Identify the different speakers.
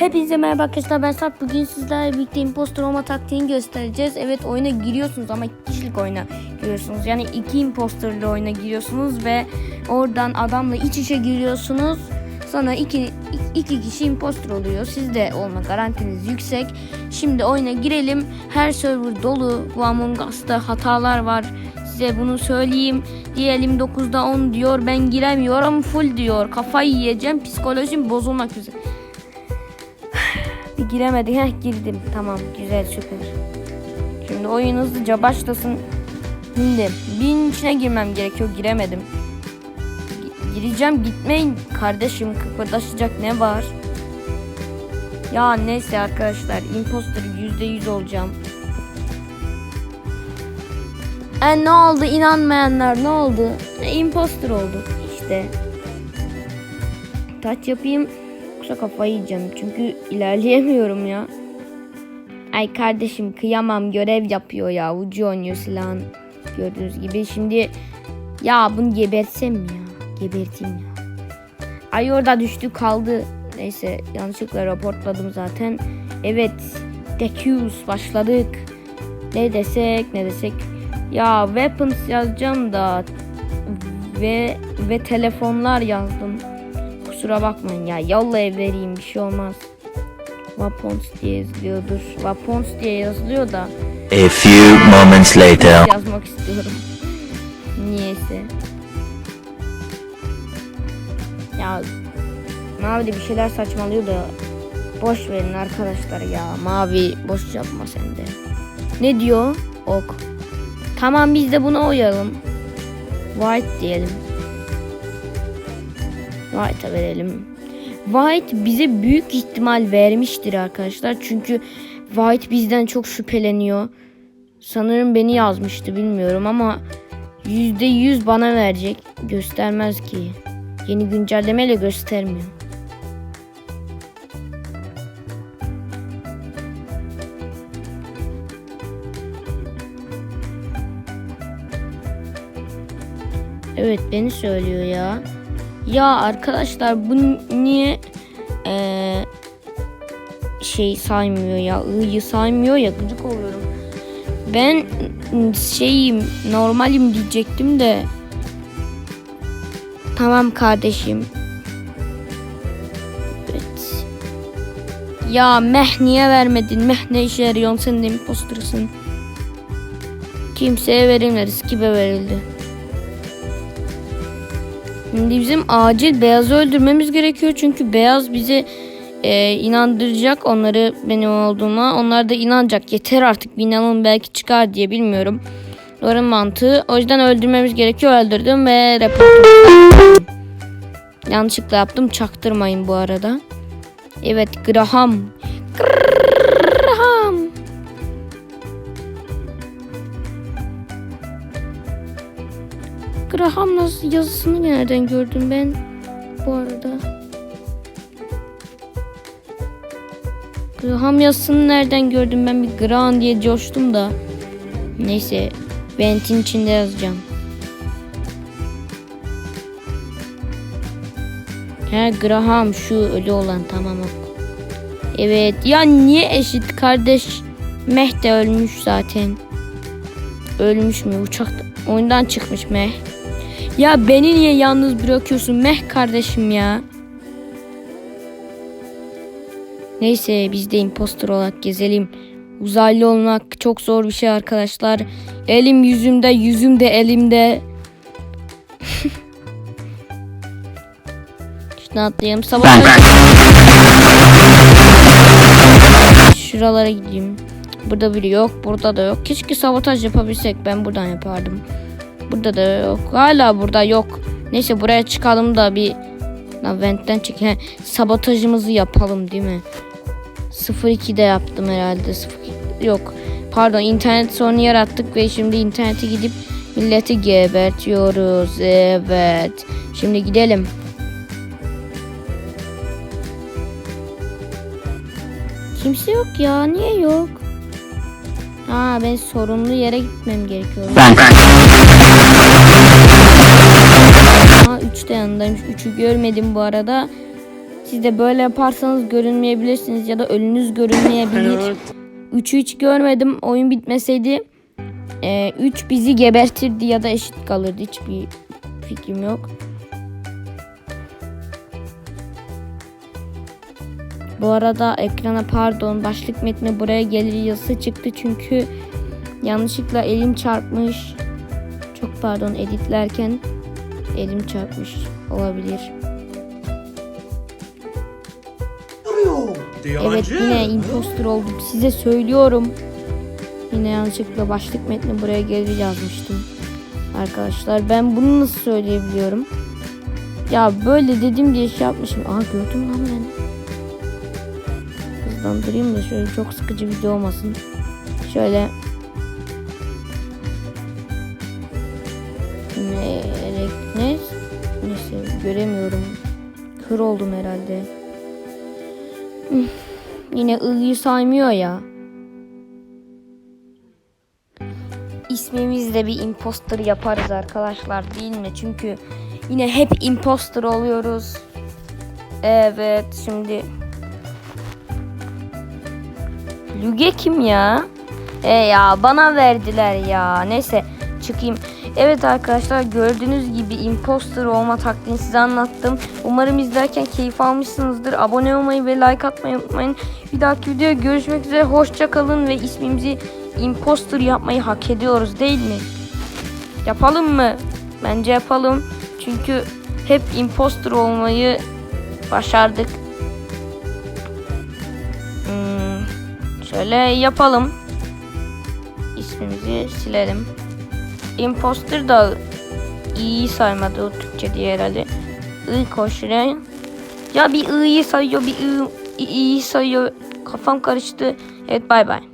Speaker 1: Hepinize merhaba arkadaşlar ben Sarp. Bugün sizlerle birlikte impostor olma taktiğini göstereceğiz. Evet oyuna giriyorsunuz ama iki kişilik oyuna giriyorsunuz. Yani iki impostorlu oyuna giriyorsunuz ve oradan adamla iç içe giriyorsunuz. Sonra iki, iki kişi impostor oluyor. Sizde olma garantiniz yüksek. Şimdi oyuna girelim. Her server dolu. Bu Among Us'ta hatalar var. Size bunu söyleyeyim. Diyelim 9'da 10 diyor. Ben giremiyorum. Full diyor. Kafayı yiyeceğim. Psikolojim bozulmak üzere. Bir giremedik. Heh girdim. Tamam güzel süper. Şimdi oyun hızlıca başlasın. Şimdi bin içine girmem gerekiyor. Giremedim. Gi- gireceğim gitmeyin kardeşim. Kıpırdaşacak ne var? Ya neyse arkadaşlar. Imposter %100 olacağım. E ne oldu inanmayanlar ne oldu? E, imposter olduk işte. Taç yapayım yoksa kafayı yiyeceğim çünkü ilerleyemiyorum ya. Ay kardeşim kıyamam görev yapıyor ya ucu oynuyor silahın gördüğünüz gibi. Şimdi ya bunu gebertsem ya geberteyim ya. Ay orada düştü kaldı. Neyse yanlışlıkla raportladım zaten. Evet Decuse başladık. Ne desek ne desek. Ya weapons yazacağım da ve ve telefonlar yazdım. Kusura bakmayın ya yolla vereyim bir şey olmaz. Weapons diye yazılıyordur. Weapons diye yazılıyor da
Speaker 2: A few moments later.
Speaker 1: yazmak istiyorum. Niyeyse. Ya Mavi de bir şeyler saçmalıyor da boş verin arkadaşlar ya. Mavi boş yapma sen de. Ne diyor? Ok. Tamam biz de buna uyalım. White diyelim. White'a verelim. White bize büyük ihtimal vermiştir arkadaşlar. Çünkü White bizden çok şüpheleniyor. Sanırım beni yazmıştı bilmiyorum ama %100 bana verecek. Göstermez ki. Yeni güncellemeyle göstermiyor. Evet beni söylüyor ya. Ya arkadaşlar bu niye eee, şey saymıyor ya ı'yı saymıyor ya gıcık oluyorum. Ben şeyim normalim diyecektim de. Tamam kardeşim. Evet. Ya meh niye vermedin? Meh ne işe yarıyorsun? Sen de imposterısın. Kimseye verilmedi. Skip'e verildi. Şimdi bizim acil beyazı öldürmemiz gerekiyor. Çünkü beyaz bizi e, inandıracak onları benim olduğuma. Onlar da inanacak. Yeter artık bir inanalım belki çıkar diye bilmiyorum. Doğru mantığı. O yüzden öldürmemiz gerekiyor. Öldürdüm ve raporu Yanlışlıkla yaptım. Çaktırmayın bu arada. Evet Graham. Graham. Graham yazısını nereden gördüm ben bu arada? Graham yazısını nereden gördüm ben bir Graham diye coştum da. Neyse Vent'in içinde yazacağım. He Graham şu ölü olan tamam. Evet ya niye eşit kardeş Meh de ölmüş zaten. Ölmüş mü uçakta oyundan çıkmış Meh. Ya beni niye yalnız bırakıyorsun Meh kardeşim ya. Neyse biz de impostor olarak gezelim. Uzaylı olmak çok zor bir şey arkadaşlar. Elim yüzümde, yüzüm de elimde. Şunu atlayalım. Sabah Şuralara gideyim. Burada biri yok. Burada da yok. Keşke sabotaj yapabilsek. Ben buradan yapardım. Burada da yok. Hala burada yok. Neyse buraya çıkalım da bir Lan ventten çek. He, sabotajımızı yapalım değil mi? 02'de yaptım herhalde. 02 yok. Pardon internet sorunu yarattık ve şimdi internete gidip milleti gebertiyoruz. Evet. Şimdi gidelim. Kimse yok ya. Niye yok? Ha ben sorunlu yere gitmem gerekiyor. 3 de yanındaymış. 3'ü görmedim bu arada. Siz de böyle yaparsanız görünmeyebilirsiniz ya da önünüz görünmeyebilir. 3'ü hiç görmedim. Oyun bitmeseydi 3 bizi gebertirdi ya da eşit kalırdı. Hiçbir fikrim yok. Bu arada ekrana pardon başlık metni buraya gelir yazısı çıktı çünkü yanlışlıkla elim çarpmış. Çok pardon editlerken elim çarpmış olabilir. Evet yine imposter oldum size söylüyorum. Yine yanlışlıkla başlık metni buraya gelir yazmıştım. Arkadaşlar ben bunu nasıl söyleyebiliyorum? Ya böyle dedim diye şey yapmışım. Aa gördüm lan ben. Hızlandırayım da şöyle çok sıkıcı video olmasın. Şöyle ne, göremiyorum. Kör oldum herhalde. Yine ıyıyı saymıyor ya. İsmimizle bir imposter yaparız arkadaşlar değil mi? Çünkü yine hep imposter oluyoruz. Evet şimdi Luge kim ya? E ya bana verdiler ya. Neyse çıkayım. Evet arkadaşlar gördüğünüz gibi imposter olma taktiğini size anlattım. Umarım izlerken keyif almışsınızdır. Abone olmayı ve like atmayı unutmayın. Bir dahaki videoda görüşmek üzere. Hoşça kalın ve ismimizi imposter yapmayı hak ediyoruz değil mi? Yapalım mı? Bence yapalım. Çünkü hep imposter olmayı başardık. Hmm, şöyle yapalım. İsmimizi silelim. Imposter da iyi saymadı o Türkçe diye herhalde. I koşuyor. Ya bir i'yi sayıyor bir i, i'yi sayıyor. Kafam karıştı. Evet bay bay.